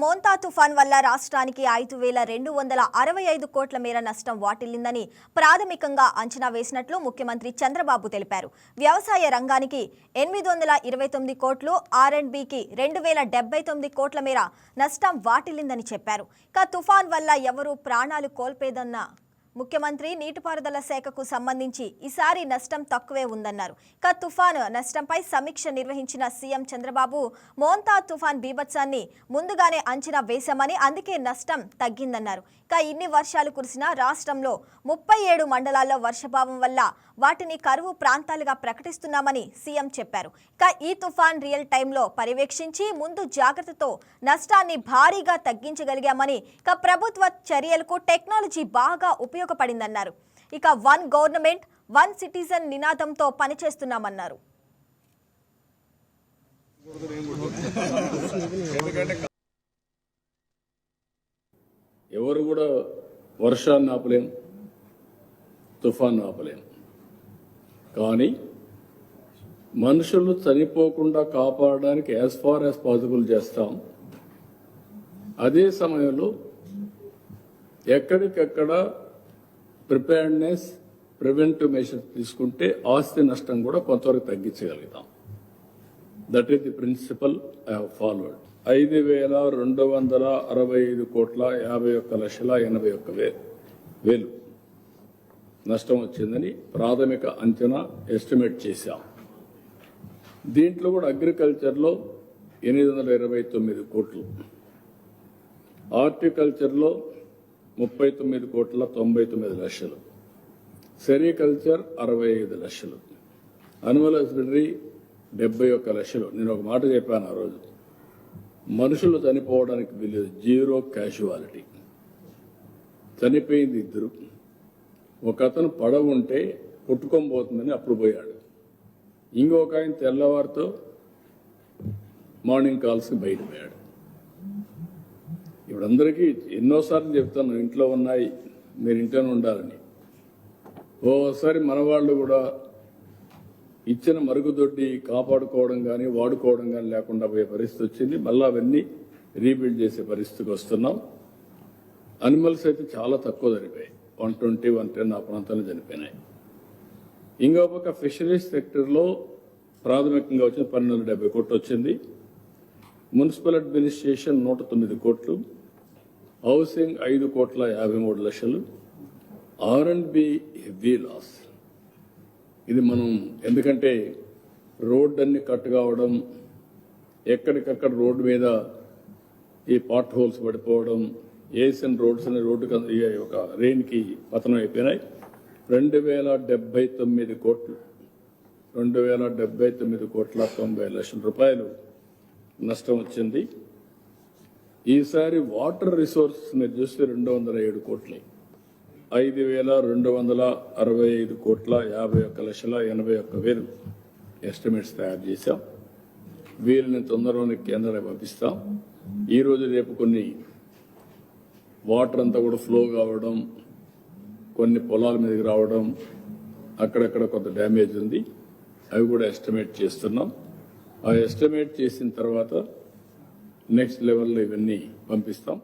మోంతా తుఫాన్ వల్ల రాష్ట్రానికి ఐదు వేల రెండు వందల అరవై ఐదు కోట్ల మేర నష్టం వాటిల్లిందని ప్రాథమికంగా అంచనా వేసినట్లు ముఖ్యమంత్రి చంద్రబాబు తెలిపారు. వ్యవసాయ రంగానికి ఎనిమిది వందల ఇరవై తొమ్మిది కోట్లు ఆర్ అండ్ రెండు వేల డెబ్బై తొమ్మిది కోట్ల మేర నష్టం వాటిల్లిందని చెప్పారు. ఇక తుఫాన్ వల్ల ఎవరూ ప్రాణాలు కోల్పోయేదన్న ముఖ్యమంత్రి నీటిపారుదల శాఖకు సంబంధించి ఈసారి నష్టం తక్కువే ఉందన్నారు. ఇక తుఫాను నష్టంపై సమీక్ష నిర్వహించిన సీఎం చంద్రబాబు మోంతా తుఫాన్ బీభత్సాన్ని ముందుగానే అంచనా వేశామని అందుకే నష్టం తగ్గిందన్నారు. ఇక ఇన్ని వర్షాలు కురిసినా రాష్ట్రంలో ముప్పై ఏడు మండలాల్లో వర్షభావం వల్ల వాటిని కరువు ప్రాంతాలుగా ప్రకటిస్తున్నామని సీఎం చెప్పారు. ఇక ఈ తుఫాన్ రియల్ టైంలో పర్యవేక్షించి ముందు జాగ్రత్తతో నష్టాన్ని భారీగా తగ్గించగలిగామని ఇక ప్రభుత్వ చర్యలకు టెక్నాలజీ బాగా ఉపయోగపడిందన్నారు ఇక వన్ గవర్నమెంట్ వన్ సిటిజన్ నినాదంతో పనిచేస్తున్నామన్నారు. ఎవరు కూడా వర్షాన్ని ఆపలేం తుఫాన్ ఆపలేం. కానీ మనుషులు చనిపోకుండా కాపాడడానికి యాజ్ ఫార్ యాజ్ పాసిబుల్ చేస్తాం. అదే సమయంలో ఎక్కడికెక్కడ ప్రిపేర్డ్నెస్ ప్రివెంటివ్ మెషర్స్ తీసుకుంటే ఆస్తి నష్టం కూడా కొంతవరకు తగ్గించగలుగుతాం. That is the principle I have followed ఐదు వేల రెండు వందల అరవై ఐదు కోట్ల యాభై ఒక్క లక్షల ఎనభై ఒక్క వే వేలు నష్టం వచ్చిందని ప్రాథమిక అంచనా ఎస్టిమేట్ చేశాం. దీంట్లో కూడా అగ్రికల్చర్లో ఎనిమిది వందల ఇరవై తొమ్మిది కోట్లు. హార్టికల్చర్లో ముప్పై తొమ్మిది కోట్ల తొంభై తొమ్మిది లక్షలు. సెరికల్చర్ అరవై ఐదు లక్షలు. అనిమల్ హస్బెండరీ డెబ్బై ఒక్క లక్షలు. నేను ఒక మాట చెప్పాను ఆ రోజు. మనుషులు చనిపోవడానికి వీలు జీరో క్యాషువాలిటీ చనిపోయింది ఇద్దరు. ఒక అతను పడవ ఉంటే కొట్టుకొని పోతుందని అప్పుడు పోయాడు. ఇంకొక ఆయన తెల్లవారితో మార్నింగ్ కాల్స్కి బయటపోయాడు ఇప్పుడు అందరికీ ఎన్నోసార్లు చెప్తాను ఇంట్లో ఉన్నాయి మీరు ఇంట్లోనే ఉండాలని. ఓసారి మన వాళ్ళు కూడా ఇచ్చిన మరుగుదొడ్డి కాపాడుకోవడం కానీ వాడుకోవడం కానీ లేకుండా పోయే పరిస్థితి వచ్చింది. మళ్ళీ అవన్నీ రీబిల్డ్ చేసే పరిస్థితికి వస్తున్నాం. అనిమల్స్ అయితే చాలా తక్కువ చనిపోయాయి వన్ ట్వంటీ వన్ టెన్ ఆ ప్రాంతాల్లో చనిపోయినాయి. ఇంకో పక్క ఫిషరీస్ సెక్టర్లో ప్రాథమికంగా వచ్చిన పన్నెండు వందల డెబ్బై కోట్లు వచ్చింది. మున్సిపల్ అడ్మినిస్ట్రేషన్ నూట తొమ్మిది కోట్లు. హౌసింగ్ ఐదు కోట్ల యాభై మూడు లక్షలు R and B heavy loss. ఇది మనం ఎందుకంటే రోడ్ అన్ని కట్ కావడం ఎక్కడికక్కడ రోడ్డు మీద ఈ పాట్ హోల్స్ పడిపోవడం ఏసియన్ రోడ్స్ అనే రోడ్డు ఒక రెయిన్కి పతనం అయిపోయినాయి. రెండు వేల డెబ్బై తొమ్మిది కోట్లు రెండు వేల డెబ్బై తొమ్మిది కోట్ల తొంభై లక్షల రూపాయలు నష్టం వచ్చింది. ఈసారి వాటర్ రిసోర్స్ మీరు చూస్తే రెండు వందల ఏడు కోట్లు. ఐదు వేల రెండు వందల అరవై ఐదు కోట్ల యాభై ఒక్క లక్షల ఎనభై ఒక్క వేలు ఎస్టిమేట్స్ తయారు చేశాం. వీరిని తొందరలోనే కేంద్రానికి పంపిస్తాం. ఈరోజు రేపు కొన్ని వాటర్ అంతా కూడా ఫ్లో కావడం కొన్ని పొలాల మీదకి రావడం అక్కడక్కడ కొంత డ్యామేజ్ ఉంది. అవి కూడా ఎస్టిమేట్ చేస్తున్నాం. ఆ ఎస్టిమేట్ చేసిన తర్వాత నెక్స్ట్ లెవెల్లో ఇవన్నీ పంపిస్తాం.